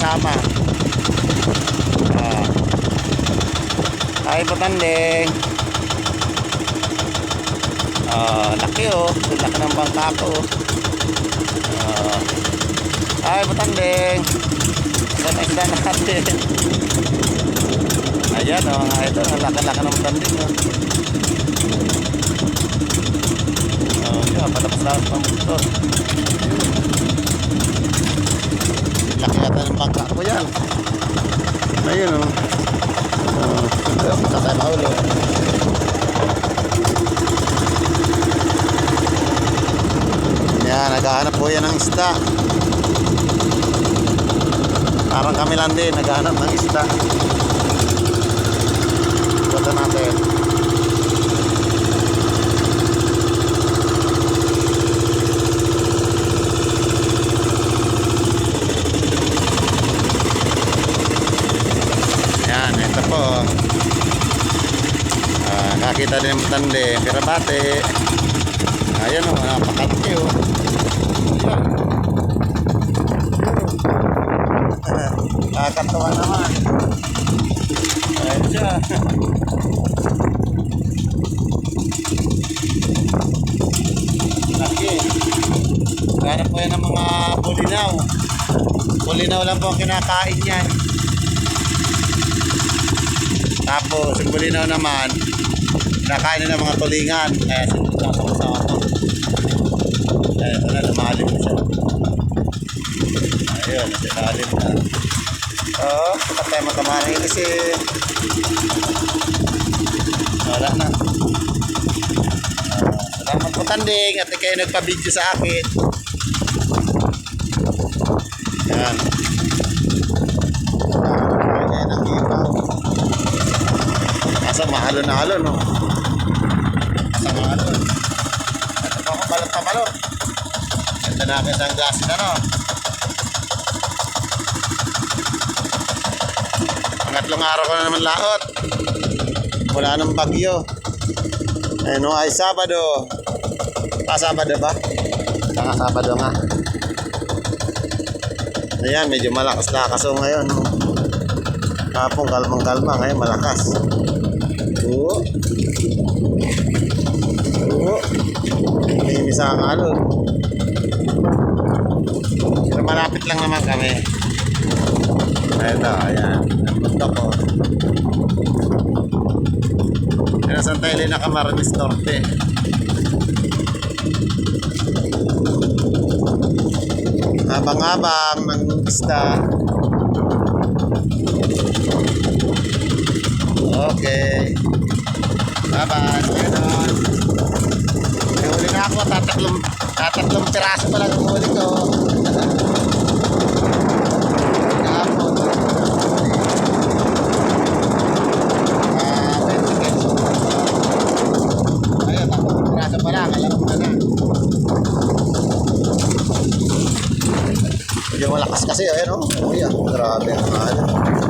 kasama. Ah. Ay, patanding. Ah, laki oh. Laki ng bangka ko. Ah. Ay, patanding. Ang isda natin? Ayan oh, mga ito. Ang laki-laki ng patanding oh. Oh, yun, palabas lahat motor. Laki yata ng bangka ko yan. Ayun oh. Oh, baka tayo mahuli. Yan, naghahanap po yan ng isda. Parang kami lang din, naghahanap ng isda. Punta natin. Yan, ito po. Ah, nakita din ng tande, pirabate. Ayan o, napakalaki o. Kakatawa naman. Ayan siya. Laki. Ganap po yan ng mga bulinaw. Bulinaw lang po ang kinakain yan. Tapos, yung bulinaw naman, nakain na ng mga tulingan. Kaya sinasama sa ako. Ayan, ito na, lumalim siya. Ayun, lumalim na. Oo, dapat tayo magkamarin kasi wala na. Ah, salamat po tanding at kayo nagpa-video sa akin. Yan. Ayan ang ibaw. Mahalo na halo, no? Asa mahalo. Ito pa ako, balot pa balot. Ganda namin sa gasin, ano? Pangatlong araw ko na naman laot. Wala nang bagyo. Ano ay Sabado. Ah, Sabado ba? Saka Sabado nga. Ayan, medyo malakas-lakas ngayon. no? Kapong kalmang-kalma, ngayon malakas. Oo. Oo. May misa ang alon. Pero malapit lang naman kami. Ito, ayan. Ang bundok ko. Yan Santa Elena Camarines Norte. Habang-habang ng Okay. Bye-bye. Ganon. May huli na ako. Tatatlong, tatatlong piraso pa lang ang huli ko. Kahapon. 20 pesos. Ayun, tatlong piraso pa lang. Alam mo na na. Medyo malakas kasi. Ayun o. Oh. Uy, ah. Grabe. Ang mahal.